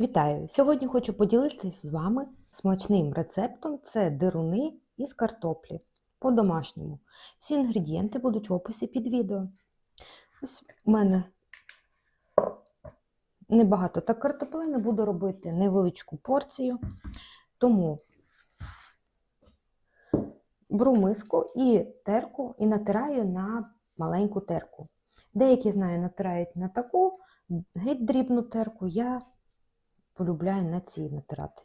Вітаю! Сьогодні хочу поділитися з вами смачним рецептом це дируни із картоплі по-домашньому. Всі інгредієнти будуть в описі під відео. Ось у мене небагато так картоплини, буду робити невеличку порцію, тому беру миску і терку і натираю на маленьку терку. Деякі знаю, натирають на таку геть дрібну терку. Я полюбляю на цій натирати.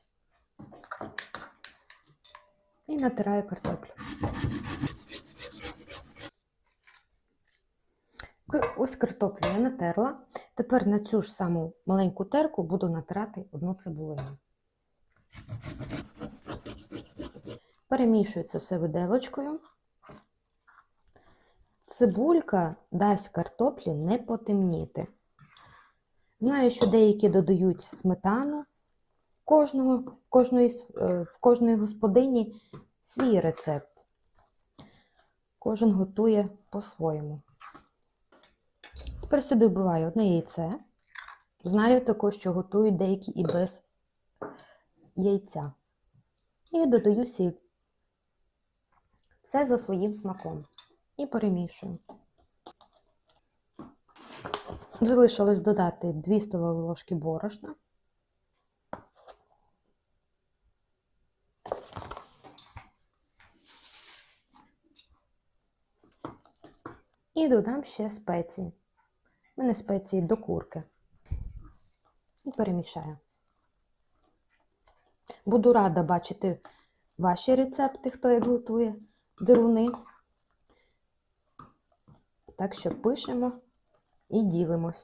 І натираю картоплю. Ось картоплю я натерла. Тепер на цю ж саму маленьку терку буду натирати одну цибулину. Перемішую це все виделочкою. Цибулька дасть картоплі не потемніти. Знаю, що деякі додають сметану. Кожного, в, кожної, е, в кожної господині свій рецепт. Кожен готує по-своєму. Тепер сюди вбиваю одне яйце. Знаю також, що готують деякі і без яйця. І додаю сіль. Все за своїм смаком. І перемішую. Залишилось додати 2 столові ложки борошна. І додам ще спеції. У мене спеції до курки. І перемішаю. Буду рада бачити ваші рецепти, хто як готує дируни. Так що пишемо і ділимось.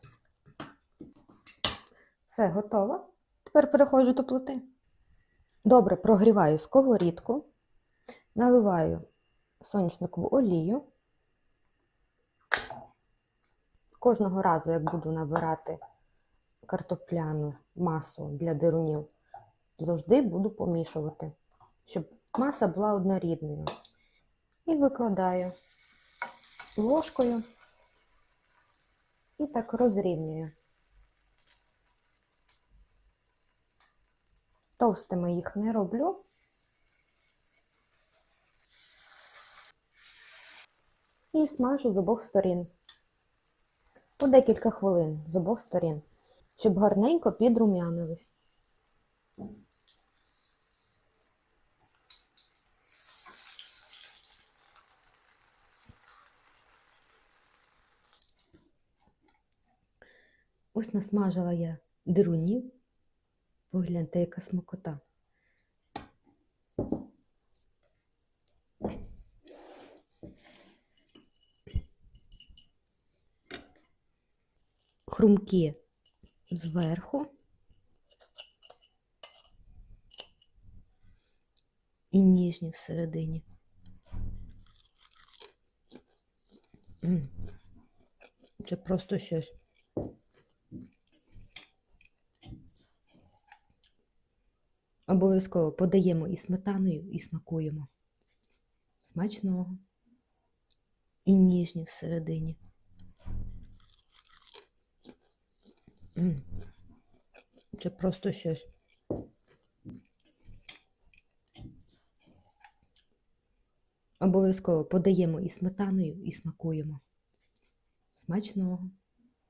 Все готово. Тепер переходжу до плити. Добре прогріваю сковорідку, наливаю соняшникову олію. Кожного разу, як буду набирати картопляну масу для дирунів, завжди буду помішувати, щоб маса була однорідною. І викладаю ложкою і так розрівнюю. Товстими їх не роблю. І смажу з обох сторін. По декілька хвилин з обох сторін, щоб гарненько підрум'янились. Ось насмажила я дирунів. Погляньте, яка смакота. Хрумкі зверху. І ніжні всередині. Це просто щось. Обов'язково подаємо і сметаною, і смакуємо. Смачного. І ніжні всередині. Це просто щось. Обов'язково подаємо і сметаною, і смакуємо. Смачного.